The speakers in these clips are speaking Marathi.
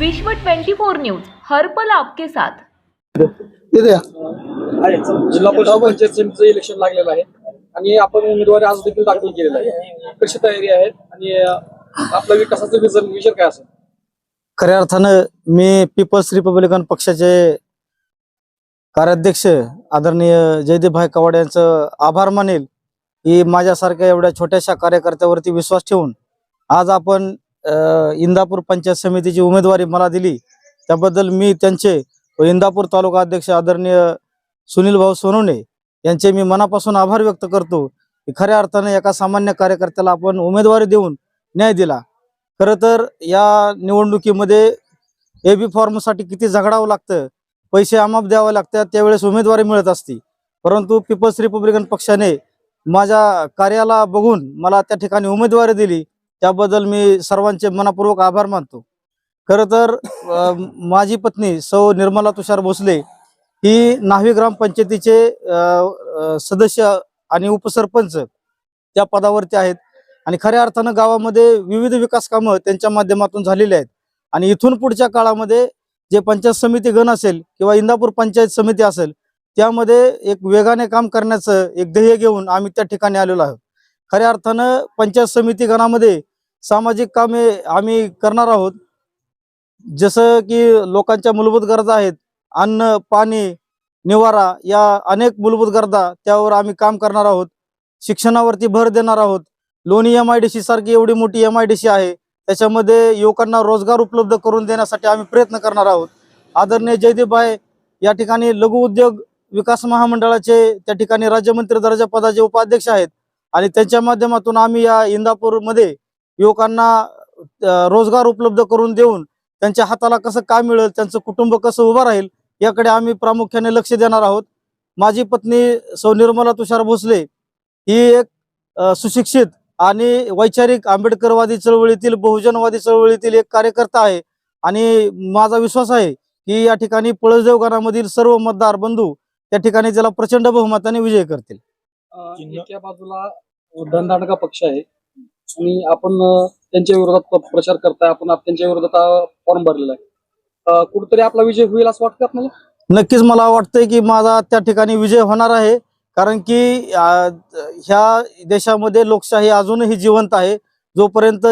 विश्व 24 न्यूज हर पल आपके साथ. आहे. जिल्हा परिषद पंचायत समितीचं इलेक्शन लागलेलं आहे. आणि आपण उमेदवारी आज देखील दाखल केलेला आहे. कशी तयारी आहे? आणि आपला विकासाचं विजन विजन काय असेल? खऱ्या अर्थानं मी पीपल्स रिपब्लिकन पक्षाचे कार्याध्यक्ष आदरणीय जयदीपभाई कवाड यांचं आभार मानेल. की माझ्यासारख्या एवढ्या छोट्याशा कार्यकर्त्यावरती विश्वास ठेवून आज आपण इंदापूर पंचायत समितीची उमेदवारी मला दिली. त्याबद्दल मी त्यांचे व इंदापूर तालुका अध्यक्ष आदरणीय सुनील भाऊ सोनवणे यांचे मी मनापासून आभार व्यक्त करतो खऱ्या अर्थाने एका सामान्य कार्यकर्त्याला आपण उमेदवारी देऊन न्याय दिला. खरं तर या निवडणुकीमध्ये ए बी फॉर्मसाठी किती झगडावं लागतं पैसे अमाप द्यावे लागतात त्यावेळेस उमेदवारी मिळत असती. परंतु पीपल्स रिपब्लिकन पक्षाने माझ्या कार्याला बघून मला त्या ठिकाणी उमेदवारी दिली. त्याबद्दल मी सर्वांचे मनापूर्वक आभार मानतो. खरं तर माझी पत्नी सौ निर्मला तुषार भोसले ही न्हावी ग्रामपंचायतीचे सदस्य आणि उपसरपंच त्या पदावरती आहेत आणि खऱ्या अर्थानं गावामध्ये विविध विकास कामं त्यांच्या माध्यमातून झालेली आहेत. आणि इथून पुढच्या काळामध्ये जे पंचायत समिती गण असेल किंवा इंदापूर पंचायत समिती असेल त्यामध्ये एक वेगाने काम करण्याचं एक ध्येय घेऊन आम्ही त्या ठिकाणी आलेलो आहोत. खऱ्या अर्थानं पंचायत समिती गणामध्ये सामाजिक कामे आम्ही करणार आहोत. जसं की लोकांच्या मूलभूत गरजा आहेत. अन्न पाणी निवारा या अनेक मूलभूत गरजा त्यावर आम्ही काम करणार आहोत. शिक्षणावरती भर देणार आहोत. लोणी एम आय डी सी सारखी एवढी मोठी एम आय डी सी आहे. त्याच्यामध्ये युवकांना रोजगार उपलब्ध करून देण्यासाठी आम्ही प्रयत्न करणार आहोत. आदरणीय जयदीपभाई या ठिकाणी लघु उद्योग विकास महामंडळाचे त्या ठिकाणी राज्यमंत्री दर्जा पदाचे उपाध्यक्ष आहेत. आणि त्यांच्या माध्यमातून आम्ही या इंदापूरमध्ये युवकांना रोजगार उपलब्ध करून देऊन त्यांच्या हाताला कसं काम मिळेल त्यांचं कुटुंब कसं उभं राहील याकडे आम्ही प्रामुख्याने लक्ष देणार आहोत. माझी पत्नी सौ निर्मला तुषार भोसले ही एक सुशिक्षित आणि वैचारिक आंबेडकरवादी चळवळीतील बहुजनवादी चळवळीतील एक कार्यकर्ता आहे. आणि माझा विश्वास आहे की या ठिकाणी पळसदेव गणामधील सर्व मतदार बंधू त्या ठिकाणी त्याला प्रचंड बहुमताने विजय करतील. बाजूला धनदांडगा पक्ष आहे. आणि आपण त्यांच्या विरोधात प्रचार करताय आपण आप- त्यांच्या विरोधात फॉर्म भरलेला आहे. कुठेतरी आपला विजय होईल असं वाटतं आपल्याला नक्कीच मला वाटतंय की माझा त्या ठिकाणी विजय होणार आहे. कारण की ह्या देशामध्ये लोकशाही अजूनही जिवंत आहे. जोपर्यंत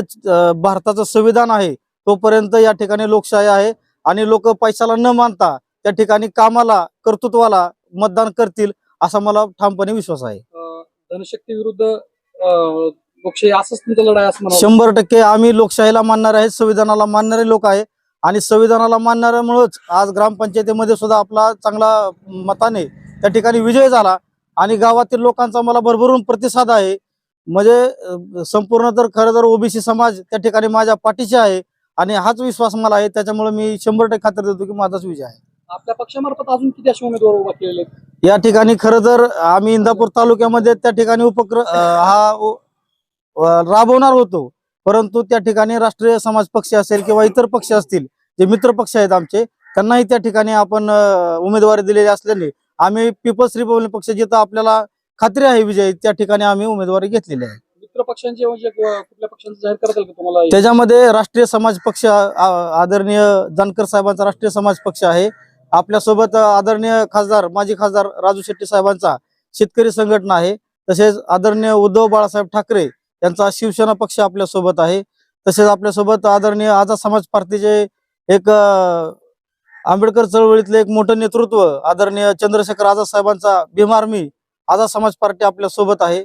भारताचं संविधान आहे तोपर्यंत या ठिकाणी लोकशाही आहे. आणि लोक पैशाला न मानता त्या ठिकाणी कामाला कर्तृत्वाला मतदान करतील असा मला ठामपणे विश्वास आहे. धनशक्ती विरुद्ध लोकशाही असंच तुमचं लढाई असं म्हणावं. शंभर टक्के आम्ही लोकशाहीला मानणारे आहेत संविधानाला मानणारे लोक आहे. आणि संविधानाला मानणाऱ्यामुळेच आज ग्रामपंचायतीमध्ये सुद्धा आपला चांगला मताने त्या ठिकाणी विजय झाला. आणि गावातील लोकांचा मला भरभरून प्रतिसाद आहे. म्हणजे अं, संपूर्ण तर खरं तर ओबीसी समाज त्या ठिकाणी माझ्या पाठीशी आहे आणि हाच विश्वास मला आहे त्याच्यामुळे मी शंभर टक्के खात्री देतो की माझाच विजय आहे. आपल्या पक्षामार्फत अजून किती असे उमेदवार उभा केलेले आहेत? या ठिकाणी खरं तर आम्ही इंदापूर तालुक्यामध्ये त्या ठिकाणी उपक्रम हा उ- राबवणार होतो. परंतु त्या ठिकाणी राष्ट्रीय समाज पक्ष असेल किंवा इतर पक्ष असतील जे मित्र पक्ष आहेत आमचे त्यांनाही त्या ठिकाणी आपण उमेदवारी दिलेली असल्याने आम्ही पीपल्स रिपब्लिक पक्ष जिथं आपल्याला खात्री आहे विजय त्या ठिकाणी आम्ही उमेदवारी घेतलेली आहे. मित्र पक्षांचे म्हणजे कुठल्या पक्षांचं जाहीर करता येईल का तुम्हाला? त्याच्यामध्ये राष्ट्रीय समाज पक्ष आदरणीय जानकर साहेबांचा राष्ट्रीय समाज पक्ष आहे. आपल्यासोबत आदरणीय खासदार माजी खासदार राजू शेट्टी साहेबांचा शेतकरी संघटना आहे. तसेच आदरणीय उद्धव बाळासाहेब ठाकरे यांचा शिवसेना पक्ष आपल्यासोबत आहे. तसेच आपल्यासोबत आदरणीय आझाद समाज पार्टीचे एक आंबेडकर चळवळीतले एक मोठं नेतृत्व आदरणीय चंद्रशेखर आझाद साहेबांचा भीम आर्मी आझाद समाज पार्टी आपल्यासोबत आहे.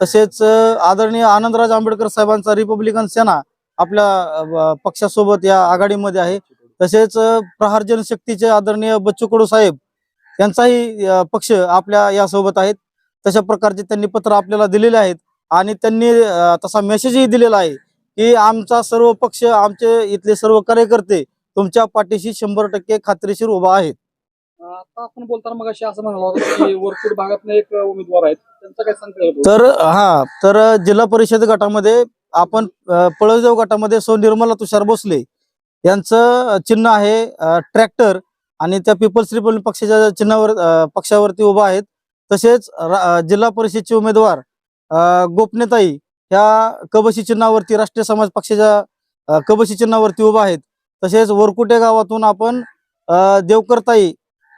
तसेच आदरणीय आनंदराज आंबेडकर साहेबांचा रिपब्लिकन सेना आपल्या पक्षासोबत या आघाडीमध्ये आहे. तसेच प्रहार जनशक्तीचे आदरणीय बच्चू कडू साहेब यांचाही पक्ष आपल्या यासोबत आहेत. तशा प्रकारचे त्यांनी पत्र आपल्याला दिलेले आहेत. आणि त्यांनी तसा मेसेजही दिलेला आहे की आमचा सर्व पक्ष आमचे इथले सर्व कार्यकर्ते तुमच्या पाठीशी शंभर टक्के खात्रीशीर उभा आहेत. आता आपण बोलताना मग असं म्हणाला भागातले एक उमेदवार आहेत. त्यांचं काय सांगता तर हा तर जिल्हा परिषद गटामध्ये आपण पळसदेव गटामध्ये सौ निर्मला तुषार भोसले यांचं चिन्ह आहे ट्रॅक्टर आणि त्या पीपल्स रिपब्लिक पक्षाच्या चिन्हावर पक्षावरती उभा आहेत. तसेच जिल्हा परिषदचे उमेदवार अ, गोपनेताई ह्या कबशी चिन्हावरती राष्ट्रीय समाज पक्षाच्या कबशी चिन्हावरती उभा आहेत. तसेच वरकुटे गावातून आपण देवकरताई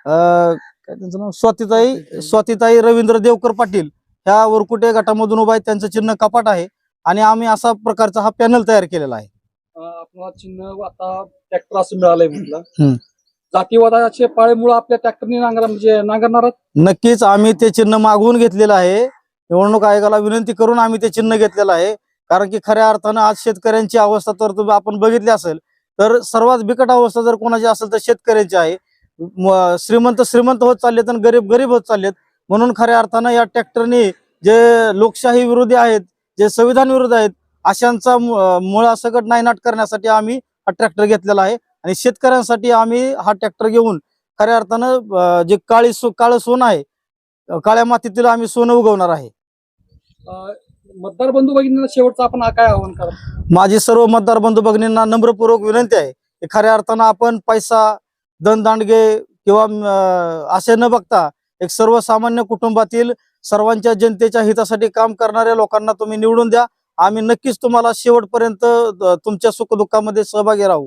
त्यांचं नाव? स्वातीताई स्वातीताई रवींद्र देवकर पाटील ह्या वरकुटे गटामधून उभा आहेत. त्यांचं चिन्ह कपाट आहे आणि आम्ही असा प्रकारचा हा पॅनल तयार केलेला आहे. अं, आपल्याला चिन्ह आता ट्रॅक्टर असं मिळालंय म्हटलं. जातीवादाचे पाळेमुळे आपल्या ट्रॅक्टरने नांगर म्हणजे नांगरणार नक्कीच आम्ही ते चिन्ह मागवून घेतलेलं आहे. निवडणूक आयोगाला विनंती करून आम्ही ते चिन्ह घेतलेलं आहे. कारण की खऱ्या अर्थानं आज शेतकऱ्यांची अवस्था तर तुम्ही आपण बघितली असेल तर सर्वात बिकट अवस्था जर कोणाची असेल तर शेतकऱ्यांची आहे. श्रीमंत श्रीमंत होत चाललेत आणि गरीब गरीब होत चाललेत. म्हणून खऱ्या अर्थानं या ट्रॅक्टरने जे लोकशाही विरोधी आहेत जे संविधान विरोधी आहेत अशांचा मु- मुळासकट नायनाट करण्यासाठी आम्ही हा ट्रॅक्टर घेतलेला आहे. आणि शेतकऱ्यांसाठी आम्ही हा ट्रॅक्टर घेऊन खऱ्या अर्थानं जे काळी सो काळं सोनं आहे काळ्या मातीतील आम्ही सोनं उगवणार आहे. मतदार बंधू भगिनींना शेवटचं आपण काय आव्हान करा माझी सर्व मतदार बंधू भगिनींना नम्रपूर्वक विनंती आहे की खऱ्या अर्थानं आपण पैसा दणदांडगे किंवा असे न बघता एक सर्वसामान्य कुटुंबातील सर्वांच्या जनतेच्या हितासाठी काम करणाऱ्या लोकांना तुम्ही निवडून द्या. आम्ही नक्कीच तुम्हाला शेवटपर्यंत तुमच्या सुखदुःखामध्ये सहभागी राहू.